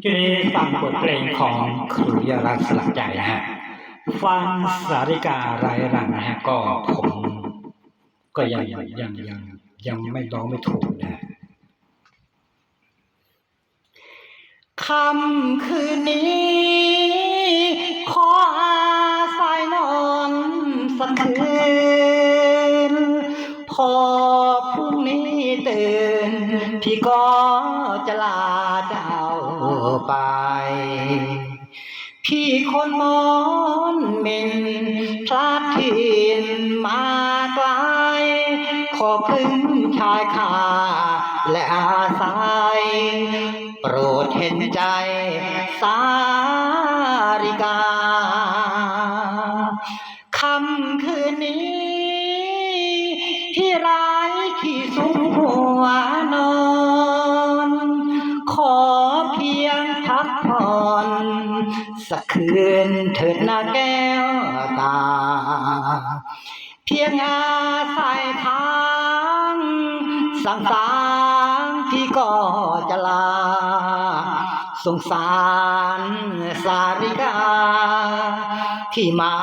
ทีนี้ฟังบทเพลงของครูยารักสลักใจนะฮะฟังสาริกาไรายรังนะฮะก็ผมก็ยังยังยังยังยังไม่ร้องไม่ถูกนะคำคืนนี้ขออาศัยนอนสักคืนพอพรุ่งนี้ตื่น พี่ก็จะลาเจ้าไป พี่คนมอนเมนพลาดถิ่นมาไกล ขอพึ่งชายคาและอาศัยโปรดเห็นใจสาริกาคำ คืนเถิดนาแก้วตา เพียงอาศัยทางสังสารพี่ก็จะลา สงสารสาริกา ที่มา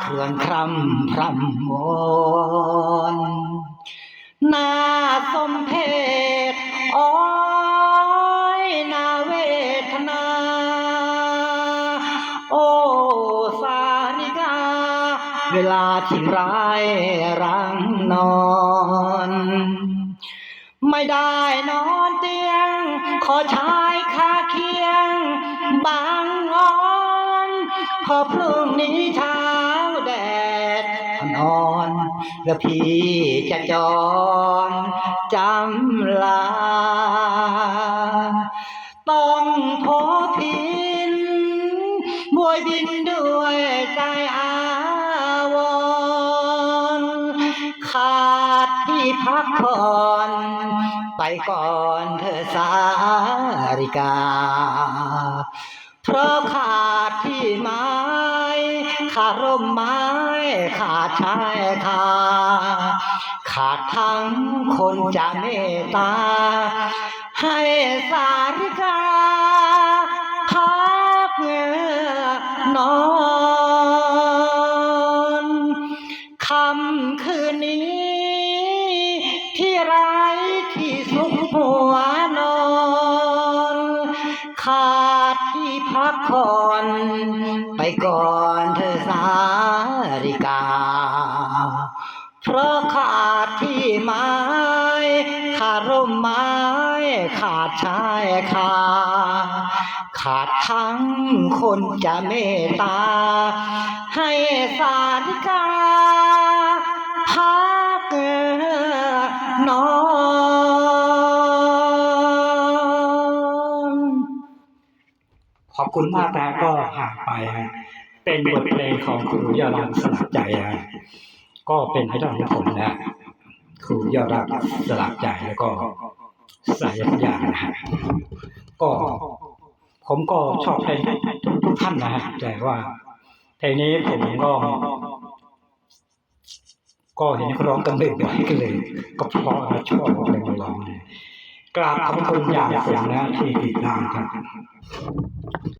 เคลื่อนครำพรำวอนนาสมเพชอ้อ เวลาที่ร้ายรังนอน ไม่ได้นอนเตียง ขอชายคาเคียง บางอ่อนพอพรุ่งนี้เช้าแดดอ่อนแล้วพี่จะจรจำลา ต้องโทพินบวยบินด้วยใจอา ขาดที่พักผ่อนไปก่อนเธอสาริกา เพราะขาดที่ไม้ ขาดร่มไม้ ขาดชายคาขาดทั้งคนจะเมตตา ให้สาริ ค่ำคืนนี้ ที่ไร้ที่สุขหัวนอน ขาดที่พักผ่อนไปก่อนเธอสาริกา เพราะขาดที่ไม้ขาดร่มไม้ขาดชายคาขาดทั้งคนจะเมตตา ให้สาริกา ขอบคุณมากนะก็ห่างไปฮะเป็นบทเพลงของครูยอดรักสลักใจฮะก็เป็นไอดอลของผมนะครูยอดรักสลักใจแล้วก็สายยานะฮะก็ผมก็ชอบเพลงทุกท่านนะฮะแต่ว่าเพลงนี้ผมก็ก็เห็นเขาร้องกันเลยบ่อยก็เลย ก็เพราะชอบเพลงมาร้องเลย กราบขอบคุณอย่างสูงนะที่ติดตามครับ